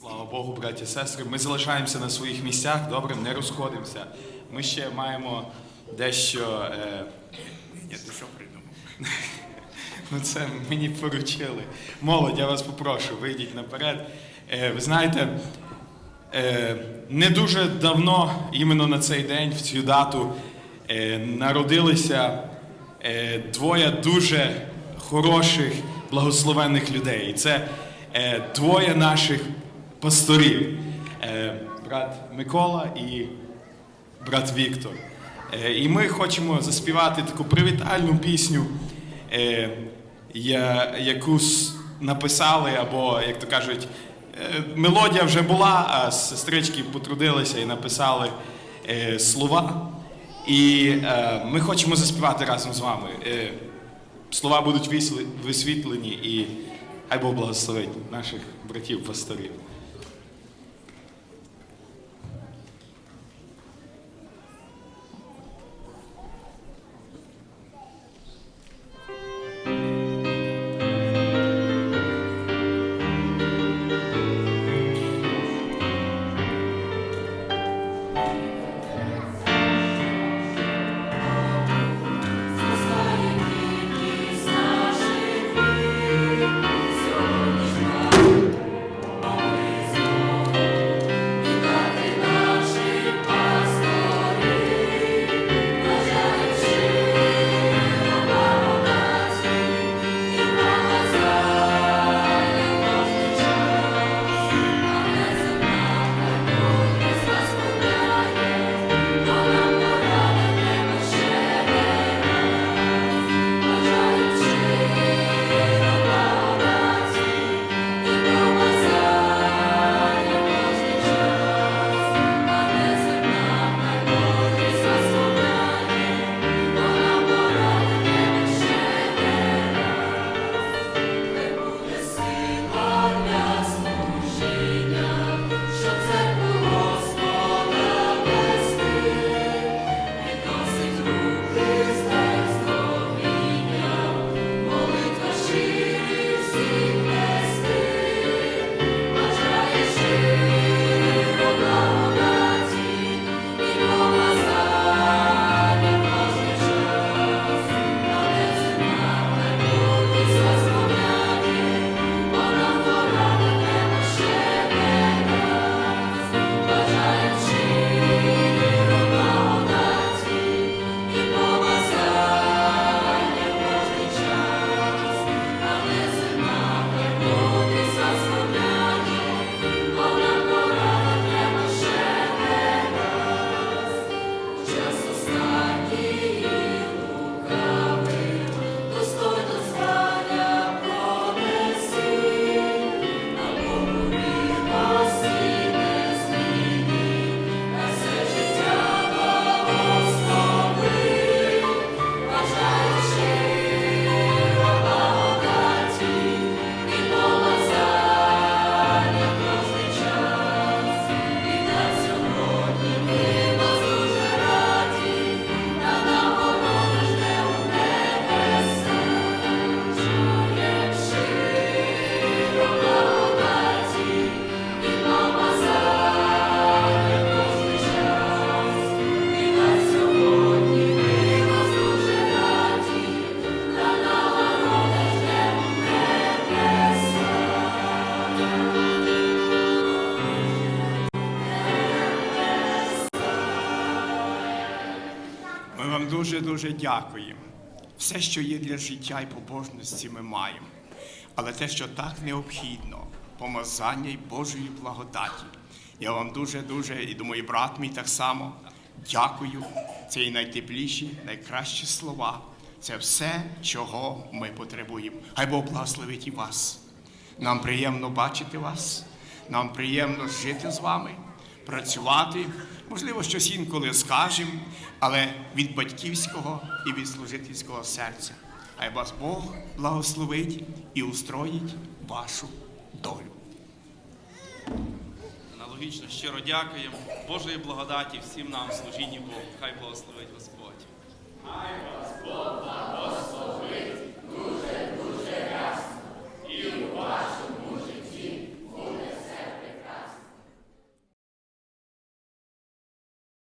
Слава Богу, браті і сестри. Ми залишаємося на своїх місцях, добре, не розходимося. Ми ще маємо дещо. Е... Ні, ти що придумав? Ну, це мені поручили. Молодь, я вас попрошу, вийдіть наперед. Е, ви знаєте, е, не дуже давно, іменно на цей день, в цю дату, е, народилися е, двоє дуже хороших, благословенних людей. І це е, двоє наших пасторів. Е, брат Микола і брат Віктор. Е, І ми хочемо заспівати таку привітальну пісню, е, яку написали, або, як то кажуть, мелодія вже була, а сестрички потрудилися і написали слова. І ми хочемо заспівати разом з вами. Слова будуть висвітлені, і хай Бог благословить наших братів-пасторів. Дуже-дуже дякуємо. Все, що є для життя і побожності, ми маємо. Але те, що так необхідно, помазання й Божої благодаті. Я вам дуже-дуже, і думаю, брат мій так само дякую. Це і найтепліші, найкращі слова. Це все, чого ми потребуємо. Хай Бог благословить і вас. Нам приємно бачити вас, нам приємно жити з вами, працювати. Можливо, щось інколи скажемо, але від батьківського і від служительського серця. Хай вас Бог благословить і устроїть вашу долю. Аналогічно щиро дякуємо. Божої благодаті всім нам служінні Богу. Хай благословить Господь. Бог